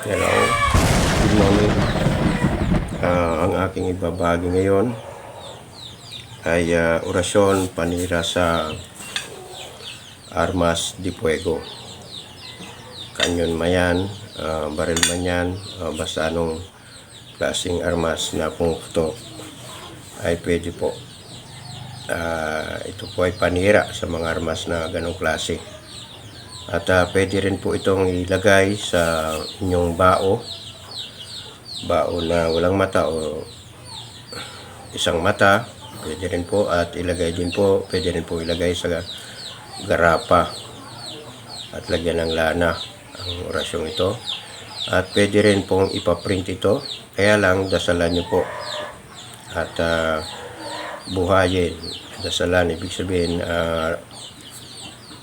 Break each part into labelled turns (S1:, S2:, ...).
S1: Hello. Good morning. Ah, ang aking ibabagi ngayon ay ah, orasyon panira sa Armas de Fuego. Kanyon mayan, uh, baril man yan, ah, basta anong klaseng armas na pumuputok ay pwede po. Ah, ito po ay panira sa mga armas na ganong klase. At ah, pwede rin po itong ilagay sa inyong bao. Bao na walang mata o isang mata. Pwede rin po at ilagay din po, pwede rin po ilagay sa garapa at lagyan ng lana ang orasyong ito. At pwede rin pong ipaprint ito. Kaya lang dasalan nyo po. At ah, buhayin. Dasalan, ibig sabihin, ah,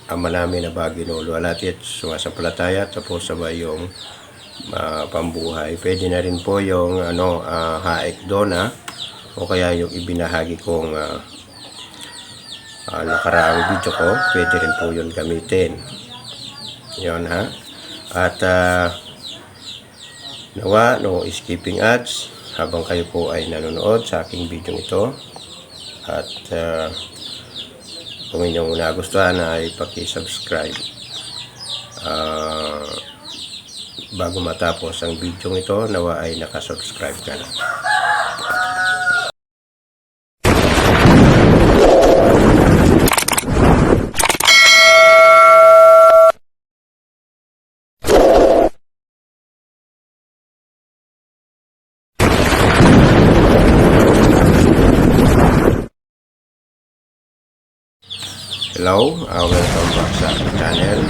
S1: ama namin na Baginolo Alatit, sumasampalataya, tapos sabay yung ah, pambuhay. Pwede na rin po yung ano, ah, haek dona o kaya yung ibinahagi kong ah, ah, nakaraang video ko, pwede rin po yun gamitin. Yun ha. At ah, nawa, no skipping ads habang kayo po ay nanonood sa aking video ito. At ah, kung inyong nagustuhan ay paki-subscribe. Ah, bago matapos ang video ito, nawa ay nakasubscribe ka na. Hello, uh, welcome back sa channel.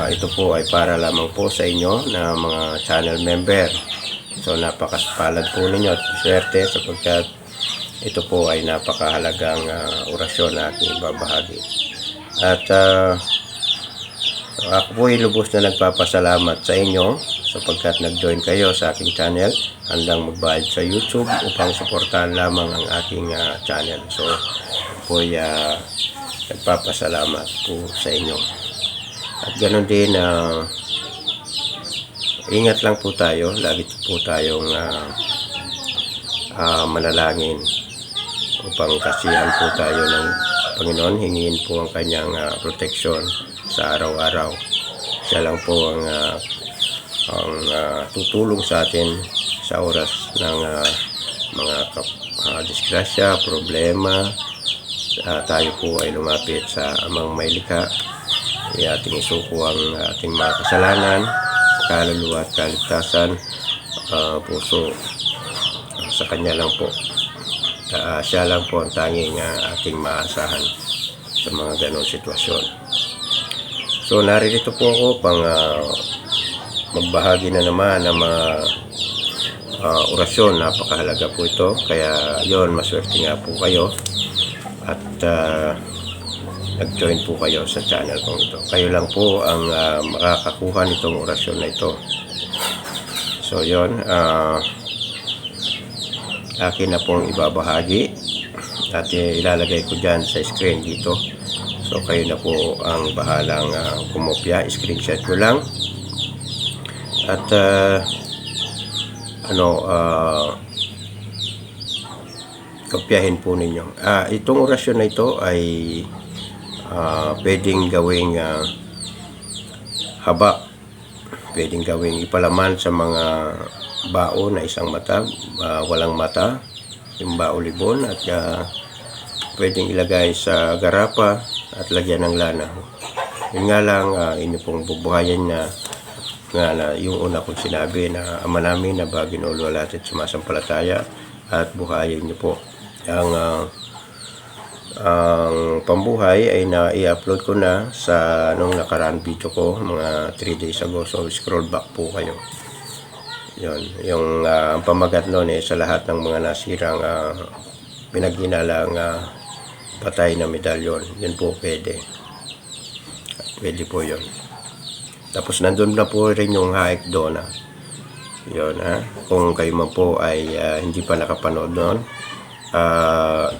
S1: Ah, ito po ay para lamang po sa inyo na mga channel member. So napakaspalad po ninyo at swerte sapagkat ito po ay napakahalagang ah, orasyon na aking ibabahagi. At ah, ako po ay lubos na nagpapasalamat sa inyo sapagkat nag-join kayo sa aking channel handang magbayad sa YouTube upang suportahan lamang ang aking ah, channel. So po ay ah, nagpapasalamat po sa inyo. At ganoon din na ingat lang po tayo, lagi po tayong ah, ah, manalangin upang kasihan po tayo ng Panginoon, hingin po ang kanyang ah, proteksyon sa araw-araw. Siya lang po ang ah, ang ah, tutulong sa atin sa oras ng ah, mga kap- ah, disgrasya, problema, Ah, tayo po ay lumapit sa amang may likha. Ay ating isuko ang ating mga kasalanan, kaluluwa at kaligtasan, ah, puso sa Kanya lang po. Ah, siya lang po ang tanging ah, ating maasahan sa mga ganong sitwasyon. So naririto po ako pang ah, magbahagi na naman ng mga ah, orasyon. Napakahalaga po ito. Kaya yon maswerte nga po kayo at ah, nag-join po kayo sa channel kong ito. Kayo lang po ang ah, makakakuha nitong orasyon na ito. So yon ah, akin na pong ibabahagi at ilalagay ko dyan sa screen dito. So kayo na po ang bahalang ah, kumopya, screenshot ko lang. At ah, ano ah kopyahin po ninyo. Ah, itong orasyon na ito ay ah, pwedeng gawing ah, haba. Pwedeng gawing ipalaman sa mga bao na isang mata, ah, walang mata, yung bao libon at ah, pwedeng ilagay sa garapa at lagyan ng lana. Yun nga lang, ah, inyo pong bubuhayan na nga na yung una kong sinabi na ama namin na baginolo at sumasampalataya at buhayin niyo po ang ah, ang pambuhay ay na-i-upload ko na sa nung nakaraan video ko mga 3 days ago. So scroll back po kayo. Yon yung ah, ang pamagat noon eh sa lahat ng mga nasirang uh, ah, patay na medalyon. Yun po pwede. Pwede po yon tapos nandun na po rin yung haik doon ah. Yun ha. Kung kayo man po ay ah, hindi pa nakapanood noon, ah,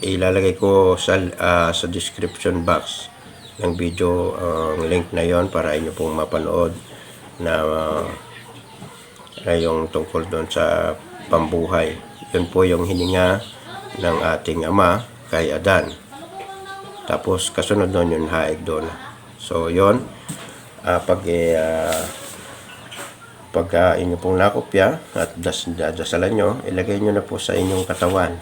S1: ilalagay ko sa, ah, sa description box ng video ang link na yon para inyo pong mapanood na uh, yung tungkol doon sa pambuhay. Yun po yung hininga ng ating ama kay Adan. Tapos kasunod nun yung haig doon. So yun, ah, pag ah, pagka inyo pong nakopya at das, dasalan nyo, ilagay nyo na po sa inyong katawan.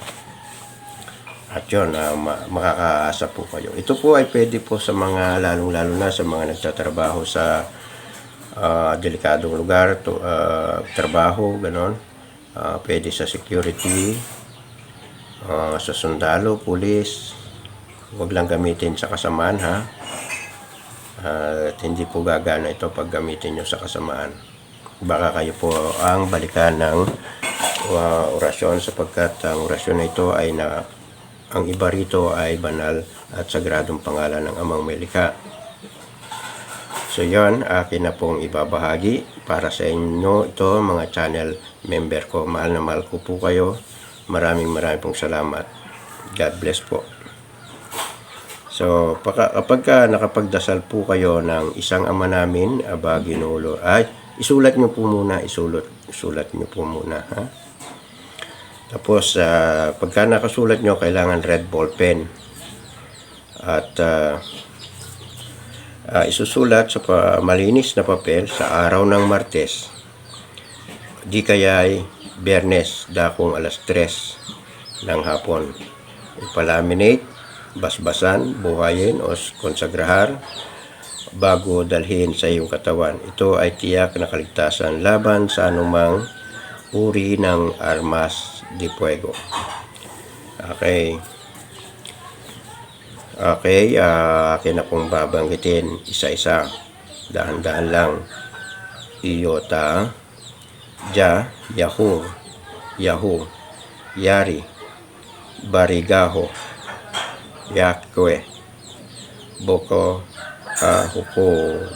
S1: At yun, ma- makakaasa po kayo. Ito po ay pwede po sa mga, lalong-lalo na sa mga nagtatrabaho sa ah, delikadong lugar, to, ah, trabaho, ganon. Ah, pwede sa security, ah, sa sundalo, pulis. Huwag lang gamitin sa kasamaan, ha? Ah, at hindi po gagana ito pag gamitin nyo sa kasamaan. Baka kayo po ang balikan ng ah, orasyon sapagkat ang orasyon na ito ay na ang iba rito ay banal at sagradong pangalan ng amang may likha. So yon akin na pong ibabahagi para sa inyo ito mga channel member ko. Mahal na mahal ko po kayo. Maraming maraming pong salamat. God bless po. So, kapag ka nakapagdasal po kayo ng isang ama namin, aba ginulo, ay, isulat nyo po muna, isulat, isulat nyo po muna, ha? Tapos, ah, pagka nakasulat nyo, kailangan red ball pen. At, ah, ah, isusulat sa malinis na papel sa araw ng Martes. Di kaya ay Bernes, dakong alas 3 ng hapon. Ipalaminate, basbasan, buhayin o konsagrahar bago dalhin sa iyong katawan. Ito ay tiyak na kaligtasan laban sa anumang uri ng armas de fuego. Okay. Okay, ah, akin na pong babanggitin isa-isa. Dahan-dahan lang. Iyota, Ja, Yahoo, Yahoo, Yari, Barigaho, Yakwe, Boko, uh, hukum.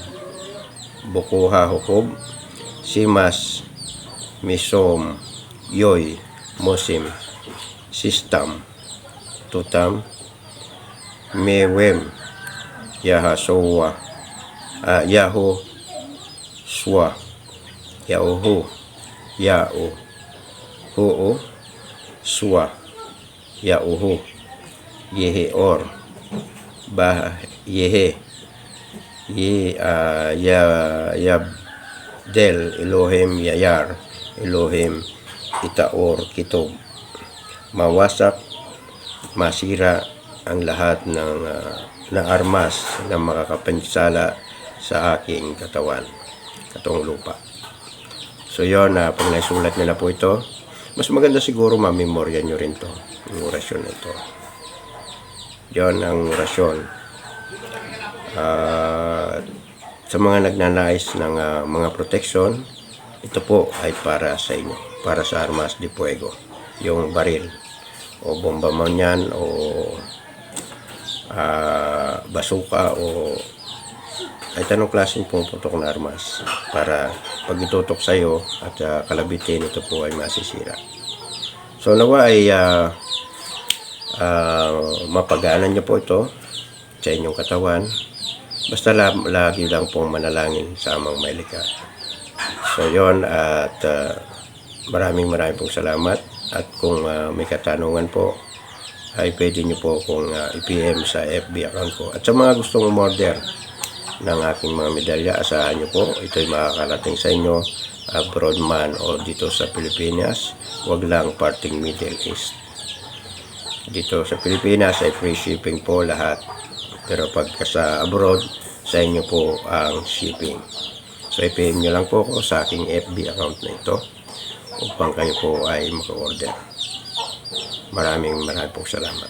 S1: Bukuha hukum simas misom yoi musim sistem tutam mewem yahasowa uh, yahu swa yahu yahu hu swa yahu yehe or bah yehe Ye, ah, Ya, Yabdel, Elohim, Yayar, Elohim, Itaor, Kitob, mawasak, masira ang lahat ng ah, na armas na makakapansala sa aking katawan, katong lupa. So yun, na pag naisulat nila po ito, mas maganda siguro mamemorya nyo rin to, yung orasyon na ito. Yon ang orasyon. Ah, sa mga nagnanais ng ah, mga protection, ito po ay para sa inyo, para sa armas de fuego. Yung baril, o bomba man yan, o ah, basuka, o kahit anong klaseng pumuputok na armas para pag itutok sa iyo at ah, kalabitin ito po ay masisira. So nawa ay ah, ah, mapagaanan niyo po ito sa inyong katawan. Basta la, lagi lang pong manalangin sa amang may likha. So yon at ah, maraming maraming pong salamat at kung ah, may katanungan po ay pwede niyo po kung i-PM sa FB account ko. At sa mga gustong umorder ng aking mga medalya, asahan niyo po, ito'y makakarating sa inyo abroad man o dito sa Pilipinas, wag lang parting Middle East. Dito sa Pilipinas ay free shipping po lahat. Pero pagka sa abroad, sa inyo po ang shipping. So i-PM nyo lang po ako sa aking FB account na ito upang kayo po ay maka-order. Maraming maraming po salamat.